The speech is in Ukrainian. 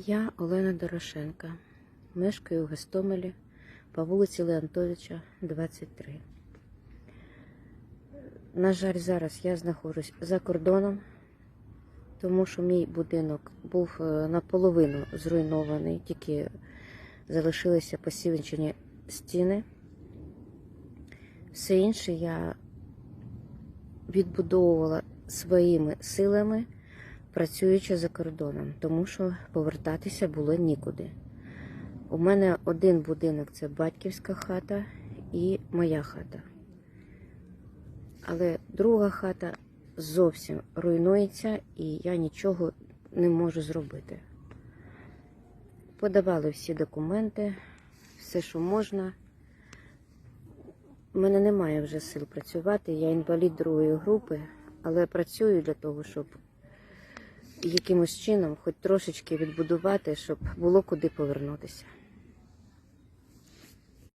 Я Олена Дорошенка. Мешкаю в Гостомелі по вулиці Леонтовича, 23. На жаль, зараз я знаходжусь за кордоном, тому що мій будинок був е, наполовину зруйнований, тільки залишилися посівчені стіни. Все інше я відбудовувала своїми силами, працюючи за кордоном, тому що повертатися було нікуди. У мене один будинок це батьківська хата і моя хата. Але друга хата зовсім руйнується і я нічого не можу зробити. Подавали всі документи, все, що можна. У мене немає вже сил працювати, я інвалід другої групи, але працюю для того, щоб якимось чином хоч трошечки відбудувати, щоб було куди повернутися.